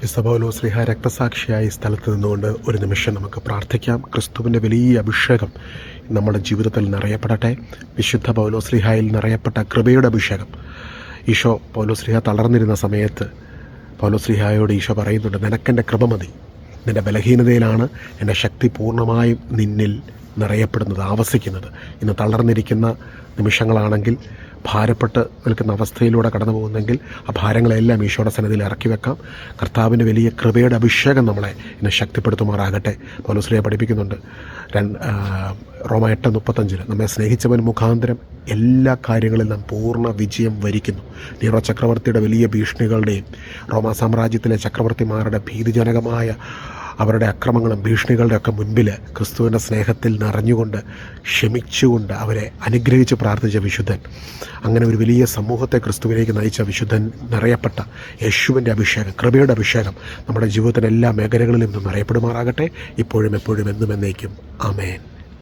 വിസബോലോ ശ്രീഹ രക്തസാക്ഷിയായ സ്ഥലത്ത് നിന്നുകൊണ്ട് ഒരു നിമിഷം നമുക്ക് പ്രാർത്ഥിക്കാം. ക്രിസ്തുവിന്റെ വലിയ അഭിഷേകം നമ്മുടെ ജീവിതത്തിൽ നിറയപ്പെടട്ടെ. വിശുദ്ധ പൗലോ ശ്രീഹായിൽ നിറയപ്പെട്ട കൃപയുടെ അഭിഷേകം. ഈശോ പൗലോ ശ്രീഹ തളർന്നിരുന്ന സമയത്ത് പൗലോ ശ്രീഹായോട് ഈശോ പറയുന്നുണ്ട് നിനക്കെന്റെ കൃപ മതി. നിന്റെ ബലഹീനതയിലാണ്. എന്റെ ശക്തി പൂർണമായും നിന്നിൽ നിറയപ്പെടുന്നത് ആവസിക്കുന്നത്. ഇന്ന് തളർന്നിരിക്കുന്ന നിമിഷങ്ങളാണെങ്കിൽ ഭാരപ്പെട്ട് നിൽക്കുന്ന അവസ്ഥയിലൂടെ കടന്നു പോകുന്നെങ്കിൽ ആ ഭാരങ്ങളെല്ലാം ഈശോയുടെ സന്നിധിയിൽ ഇറക്കി വെക്കാം. കർത്താവിന്റെ വലിയ കൃപയുടെ അഭിഷേകം നമ്മളെ ഇന്ന് ശക്തിപ്പെടുത്തുമാറാകട്ടെ. പൗലോസ്ലിയ പഠിപ്പിക്കുന്നുണ്ട്. രണ്ട് റോമ എട്ട് മുപ്പത്തഞ്ചിൽ നമ്മെ സ്നേഹിച്ചവൻ മുഖാന്തരം എല്ലാ കാര്യങ്ങളിലും പൂർണ വിജയം വരിക്കുന്നു. നീറോ ചക്രവർത്തിയുടെ വലിയ ഭീഷണികളുടെയും റോമ സാമ്രാജ്യത്തിലെ ചക്രവർത്തിമാരുടെ ഭീതിജനകമായ അവരുടെ അക്രമങ്ങളും ഭീഷണികളുടെ ഒക്കെ മുൻപിൽ ക്രിസ്തുവിന്റെ സ്നേഹത്തിൽ നിറഞ്ഞുകൊണ്ട് ക്ഷമിച്ചുകൊണ്ട് അവരെ അനുഗ്രഹിച്ച് പ്രാർത്ഥിച്ച വിശുദ്ധൻ. അങ്ങനെ ഒരു വലിയ സമൂഹത്തെ ക്രിസ്തുവിലേക്ക് നയിച്ച വിശുദ്ധൻ നിറയപ്പെട്ട യേശുവിന്റെ അഭിഷേകം കൃപയുടെ അഭിഷേകം നമ്മുടെ ജീവിതത്തിന്റെ എല്ലാ മേഖലകളിലും നിന്നും നിറയപ്പെടുമാറാകട്ടെ. ഇപ്പോഴും എപ്പോഴും എന്നും എന്നേക്കും. ആമേൻ.